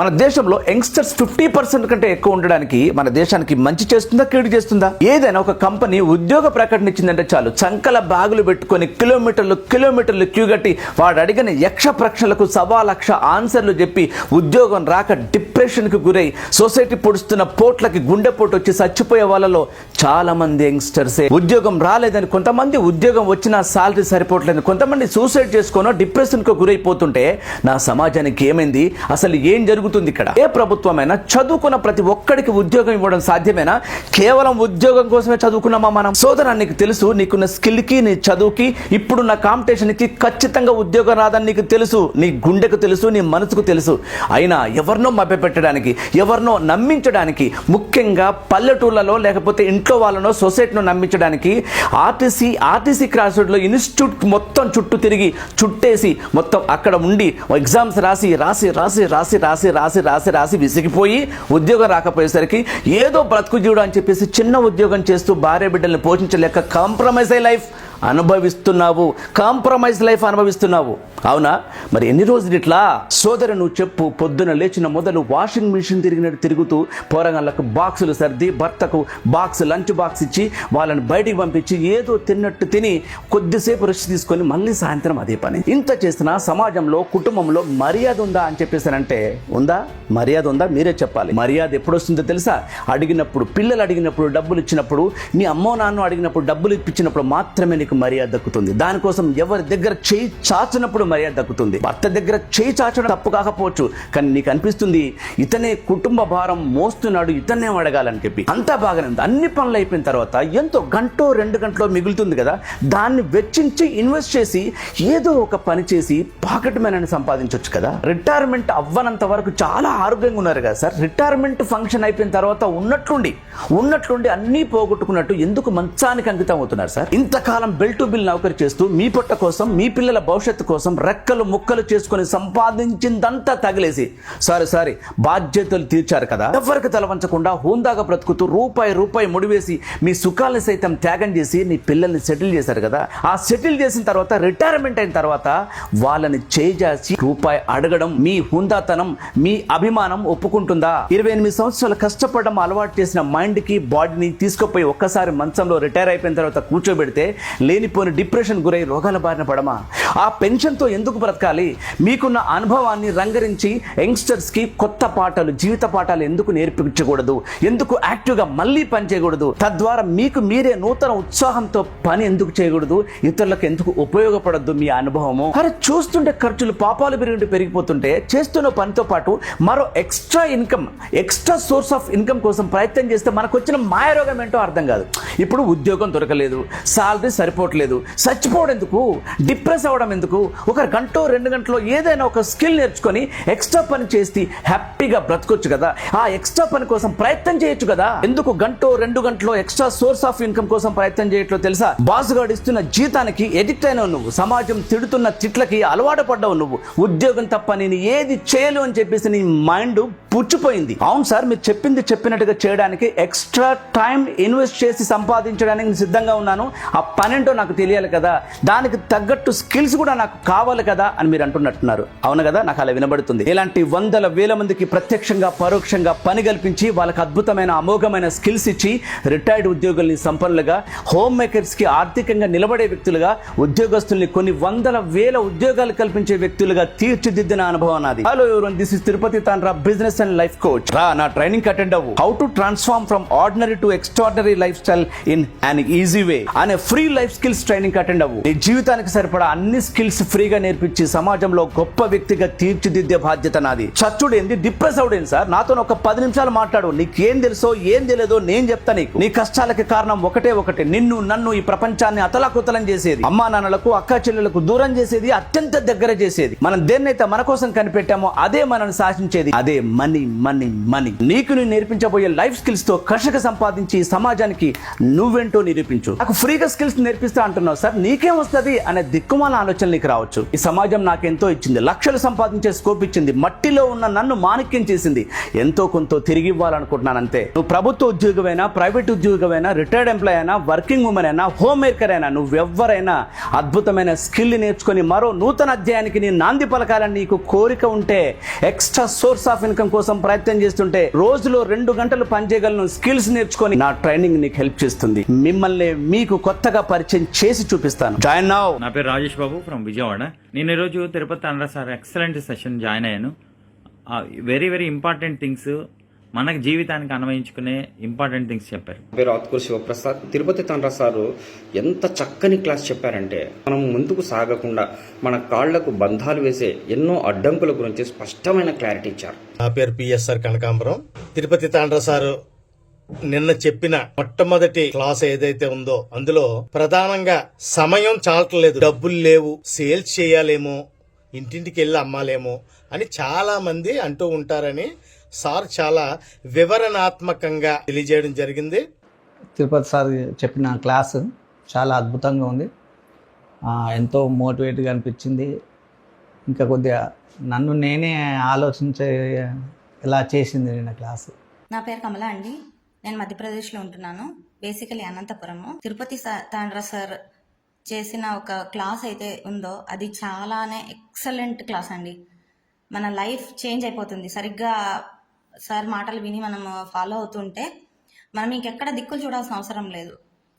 మన దేశంలో youngsters fifty percent కంటే ఎక్కువ ఉండడానికి మన దేశానికి మంచి చేస్తుందా కీడు చేస్తుందా? ఏదైనా ఒక కంపెనీ ఉద్యోగ ప్రకటన ఇచ్చిందంటే చాలు. చంకల బ్యాగులు పెట్టుకొని కిలోమీటర్లు కిలోమీటర్లు క్యూ కట్టి వాడు అడిగిన యక్ష ప్రశ్నలకు సవా లక్ష ఆన్సర్లు చెప్పి ఉద్యోగం రాక డిప్రెషన్కి గురై సొసైటీ పొడుస్తున్న పోట్లకి గుండెపోటు వచ్చి చచ్చిపోయే వాళ్ళలో చాలా మంది యంగ్స్టర్సే. ఉద్యోగం రాలేదని కొంతమంది ఉద్యోగం వచ్చినా సాలరీ సరిపోవట్లేదు కొంతమంది సూసైడ్ చేసుకోనో డిప్రెషన్కు గురైపోతుంటే నా సమాజానికి ఏమైంది? అసలు ఏం జరుగుతుంది? ఇక్కడ. ఏ ప్రభుత్వమైనా చదువుకున్న ప్రతి ఒక్కడికి ఉద్యోగం ఇవ్వడం సాధ్యమేనా? కేవలం ఉద్యోగం కోసమే చదువుకున్నామా మనం? సోదరా నీకు తెలుసు నీకున్న స్కిల్కి నీ చదువుకి ఇప్పుడున్న కాంపిటీషన్కి ఖచ్చితంగా ఉద్యోగం రాదని నీకు తెలుసు. నీ గుండెకు తెలుసు నీ మనసుకు తెలుసు. అయినా ఎవరినో మభ్యపెట్టడానికి ఎవరినో నమ్మించడానికి ముఖ్యంగా పల్లెటూళ్ళలో లేకపోతే ఇంట్లో వాళ్ళనో సొసైటీను నమ్మించడానికి ఆర్టీసీ ఆర్టీసీ క్రాస్ రోడ్లో ఇన్స్టిట్యూట్ మొత్తం చుట్టూ తిరిగి చుట్టేసి మొత్తం అక్కడ ఉండి ఎగ్జామ్స్ రాసి రాసి రాసి రాసి రాసి రాసి రాసి రాసి విసిగిపోయి ఉద్యోగం రాకపోయేసరికి ఏదో బ్రతుకు జీవుడు అని చెప్పేసి చిన్న ఉద్యోగం చేస్తూ భార్య బిడ్డల్ని పోషించలేక కాంప్రమైజ్ అయ్యే లైఫ్ అనుభవిస్తున్నావు. కాంప్రమైజ్ లైఫ్ అనుభవిస్తున్నావు. అవునా? మరి ఎన్ని రోజులు ఇట్లా? సోదరు నువ్వు చెప్పు. పొద్దున లేచిన మొదలు వాషింగ్ మిషన్ తిరిగినట్టు తిరుగుతూ పోరగాళ్ళకు బాక్సులు సర్ది భర్తకు బాక్స్ లంచ్ బాక్స్ ఇచ్చి వాళ్ళని బయటికి పంపించి ఏదో తిన్నట్టు తిని కొద్దిసేపు రెస్ట్ తీసుకొని మళ్ళీ సాయంత్రం అదే పని. ఇంత చేసినా సమాజంలో కుటుంబంలో మర్యాద ఉందా అని చెప్పేసానంటే ఉందా? మర్యాద ఉందా? మీరే చెప్పాలి. మర్యాద ఎప్పుడు వస్తుందో తెలుసా? అడిగినప్పుడు పిల్లలు అడిగినప్పుడు డబ్బులు ఇచ్చినప్పుడు మీ అమ్మో నాన్న అడిగినప్పుడు డబ్బులు ఇప్పించినప్పుడు మాత్రమే నీకు మర్యాద దక్కుతుంది. దానికోసం ఎవరి దగ్గర చేయి చాచినప్పుడు మర్యాద దక్కుతుంది. భర్త దగ్గర చేయి చాచడం తప్పు కాకపోవచ్చు కానీ నీకు అనిపిస్తుంది ఇతనే కుటుంబ భారం మోస్తున్నాడు ఇతనే అడగాలని చెప్పి. అంతా బాగానే ఉంది. అన్ని పనులు అయిపోయిన తర్వాత ఎంతో గంటో రెండు గంటలో మిగులుతుంది కదా దాన్ని వెచ్చించి ఇన్వెస్ట్ చేసి ఏదో ఒక పని చేసి పాకెట్ మనీ సంపాదించవచ్చు కదా. రిటైర్మెంట్ అవ్వనంత వరకు చాలా ఆరోగ్యంగా ఉన్నారు కదా సార్. రిటైర్మెంట్ ఫంక్షన్ అయిపోయిన తర్వాత ఉన్నట్లుండి ఉన్నట్లుండి అన్నీ పోగొట్టుకున్నట్టు ఎందుకు మంచానికి అంకితం అవుతున్నారు సార్? ఇంతకాలం బిల్ టు బిల్ నౌకరి చేస్తూ మీ పొట్ట కోసం మీ పిల్లల భవిష్యత్తు కోసం రెక్కలు ముక్కలు చేసుకొని సంపాదించిందంతా తగిలేసి సారీ సారీ బాధ్యతలు తీర్చారు కదా. ఎవరికి తలవంచకుండా హోందాగా బ్రతుకుతూ రూపాయి రూపాయి ముడివేసి మీ సుఖాలను సైతం త్యాగం చేసి మీ పిల్లల్ని సెటిల్ చేశారు కదా. ఆ సెటిల్ చేసిన తర్వాత రిటైర్మెంట్ అయిన తర్వాత వాళ్ళని చేజాసి రూపాయి అడగడం మీ హుందాతనం మీ అభిమానం ఒప్పుకుంటుందా? ఇరవై ఎనిమిది సంవత్సరాలు కష్టపడడం అలవాటు చేసిన మైండ్కి బాడీని తీసుకుపోయి ఒక్కసారి మంచంలో రిటైర్ అయిపోయిన తర్వాత కూర్చోబెడితే లేనిపోని డిప్రెషన్ గురై రోగాల బారిన పడమా? ఆ పెన్షన్తో ఎందుకు బ్రతకాలి? మీకున్న అనుభవాన్ని రంగరించి యంగ్స్టర్స్కి కొత్త పాఠాలు జీవిత పాఠాలు ఎందుకు నేర్పించకూడదు? ఎందుకు యాక్టివ్గా మళ్ళీ పని చేయకూడదు తద్వారా మీకు మీరే నూతన ఉత్సాహంతో పని ఎందుకు చేయకూడదు? ఇతరులకు ఎందుకు ఉపయోగపడద్దు మీ అనుభవము? అరే చూస్తుంటే ఖర్చులు పాపాలు పెరిగి పెరిగిపోతుంటే చేస్తున్న పనితో పాటు మరో extra income extra source of income కోసం ప్రయత్నం చేస్తే మనకు వచ్చిన మాయరోగం ఏంటో అర్థం కాదు. ఇప్పుడు ఉద్యోగం దొరకలేదు. సాలరీ సరిపోవట్లేదు. చచ్చిపోవడం ఎందుకు డిప్రెస్ అవ్వడం ఎందుకు? ఒక గంట రెండు గంటలో ఏదైనా ఒక స్కిల్ నేర్చుకొని ఎక్స్ట్రా పని చేసి హ్యాపీగా బ్రతకొచ్చు కదా. ఆ ఎక్స్ట్రా పని కోసం ప్రయత్నం చేయొచ్చు కదా. ఎందుకు గంటో రెండు గంటలో ఎక్స్ట్రా సోర్స్ ఆఫ్ ఇన్కమ్ కోసం ప్రయత్నం చేయట్లో తెలుసా? బాస్ గారు ఇస్తున్న జీతానికి ఎడిక్ట్ అయినావు నువ్వు. సమాజం తిడుతున్న తిట్లకి అలవాటు పడ్డావు నువ్వు. ఉద్యోగం తప్ప నేను ఏది చేయను అని చెప్పేసి నీ మైండ్ పుచ్చిపోయింది. అవును సార్ మీరు చెప్పింది చెప్పినట్టుగా చేయడానికి ఎక్స్ట్రా టైం ఇన్వెస్ట్ చేసి సంపాదించడానికి నేను సిద్ధంగా ఉన్నాను. ఆ పనేంటో నాకు తెలియాలి కదా. దానికి తగ్గట్టు స్కిల్స్ కూడా నాకు కావాలి కదా అని మీరు అంటున్నట్టున్నారు. అవును కదా? నాకు అలా వినబడుతుంది. ఇలాంటి వందల వేల మందికి ప్రత్యక్షంగా పరోక్షంగా పని కల్పించి వాళ్ళకి అద్భుతమైన అమోఘమైన స్కిల్స్ ఇచ్చి రిటైర్డ్ ఉద్యోగుల్ని సంపన్నులుగా హోమ్ మేకర్స్కి ఆర్థికంగా నిలబడే వ్యక్తులుగా ఉద్యోగస్తుల్ని కొన్ని వందల వేల ఉద్యోగాలు కల్పించే వ్యక్తులుగా తీర్చిదిద్దిన అనుభవం నాది. హలో ఎవరు this is Tirupati Tandra business and life coach రా నా ట్రైనింగ్ అటెండ్ అవ్వు. How to transform from ordinary to extraordinary lifestyle in an easy way అనే free life skills training attend అవ్వు. నీ జీవితానికి సరిపడా అన్ని స్కిల్స్ ఫ్రీగా నేర్పించి సమాజంలో గొప్ప వ్యక్తిగా తీర్చిదిద్దే బాధ్యత నాది. చచ్చుడు ఏంది? డిప్రెస్ అవుడేం సార్? నాతో ఒక పది నిమిషాలు మాట్లాడు. నీకేం తెలుసో ఏం తెలియదో నేను చెప్తా నీకు. నీ కష్టాలకి కారణం ఒకటే ఒకటే. నిన్ను నన్ను ఈ ప్రపంచాన్ని అతలాకుతలం చేసేది. అమ్మా నాన్నలకు అక్క చెల్లెలకు దూరం చేసేది అత్యంత దగ్గర చేసేది. మనం దేన్నైతే మన కోసం కనిపెట్టామో అదే మనల్ని శాసించేది అదే మన మనీ మనీ మనీ నీకు నేను నేర్పించబోయే లైఫ్ స్కిల్స్తో కర్షక సంపాదించి సమాజానికి నువ్వెంటో నిరూపించు. నాకు ఫ్రీగా స్కిల్స్ నేర్పిస్తా అంటున్నావు సార్. నీకేం వస్తుంది అనే దిక్కుమాల ఆలోచన నీకు రావచ్చు. ఈ సమాజం నాకు ఎంతో ఇచ్చింది. లక్షలు సంపాదించే స్కోప్ ఇచ్చింది. మట్టిలో ఉన్న నన్ను మాణిక్యం చేసింది. ఎంతో కొంత తిరిగి ఇవ్వాలనుకుంటున్నాను అంతే నువ్వు ప్రభుత్వ ఉద్యోగమైనా ప్రైవేట్ ఉద్యోగమైనా రిటైర్డ్ ఎంప్లాయ్ అయినా వర్కింగ్ ఉమెన్ అయినా హోమ్ మేకర్ అయినా నువ్వెవ్వరైనా అద్భుతమైన స్కిల్ నేర్చుకొని మరో నూతన అధ్యాయానికి నీ నాంది పలకాలని నీకు కోరిక ఉంటే ఎక్స్ట్రా సోర్స్ ఆఫ్ ఇన్కమ్ కోసం కోసం ప్రయత్నం చేస్తుంటే రోజులో రెండు గంటలు పనిచేయగలను స్కిల్స్ నేర్చుకొని నా ట్రైనింగ్ నీకు హెల్ప్ చేస్తుంది. మిమ్మల్ని మీకు కొత్తగా పరిచయం చేసి చూపిస్తాను. జాయిన్ నౌ నా పేరు రాజేష్ బాబు ఫ్రమ్ విజయవాడ. నేను ఈరోజు తిరుపతి అనరా సార్ ఎక్సలెంట్ సెషన్ జాయిన్ అయ్యాను. వెరీ వెరీ ఇంపార్టెంట్ థింగ్స్ మనకు జీవితానికి అన్వయించుకునే ఇంపార్టెంట్ థింగ్స్ చెప్పారు. పేరు ఆత్కూరు శివప్రసాద్. తిరుపతి తండ్ర సారు ఎంత చక్కని క్లాస్ చెప్పారంటే మనం ముందుకు సాగకుండా మన కాళ్ళకు బంధాలు వేసే ఎన్నో అడ్డంకుల గురించి స్పష్టమైన క్లారిటీ ఇచ్చారు. నా పేరు పిఎస్ఆర్ కనకాంబరం. తిరుపతి తాండ్ర సారు నిన్న చెప్పిన మొట్టమొదటి క్లాస్ ఏదైతే ఉందో అందులో ప్రధానంగా సమయం చాలట్లేదు. డబ్బులు లేవు సేల్స్ చేయాలేమో ఇంటింటికి వెళ్ళి అమ్మాలేమో అని చాలా మంది అంటూ ఉంటారని సార్ చాలా వివరణాత్మకంగా తెలియజేయడం జరిగింది. తిరుపతి సార్ చెప్పిన క్లాస్ చాలా అద్భుతంగా ఉంది. ఆ, ఎంతో మోటివేట్గా అనిపించింది. ఇంకా కొద్దిగా నన్ను నేనే ఆలోచించే ఇలా చేసింది నిన్న క్లాసు. నా పేరు కమల అండి. నేను మధ్యప్రదేశ్లో ఉంటున్నాను. బేసికలీ అనంతపురము. తిరుపతి తాండ్ర సార్ చేసిన ఒక క్లాస్ అయితే ఉందో అది చాలానే ఎక్సలెంట్ క్లాస్ అండి. మన లైఫ్ చేంజ్ అయిపోతుంది. సరిగ్గా సార్ మాటలు విని మనం ఫాలో అవుతుంటే మనం ఇంకెక్కడ దిక్కులు చూడాల్సిన అవసరం లేదు.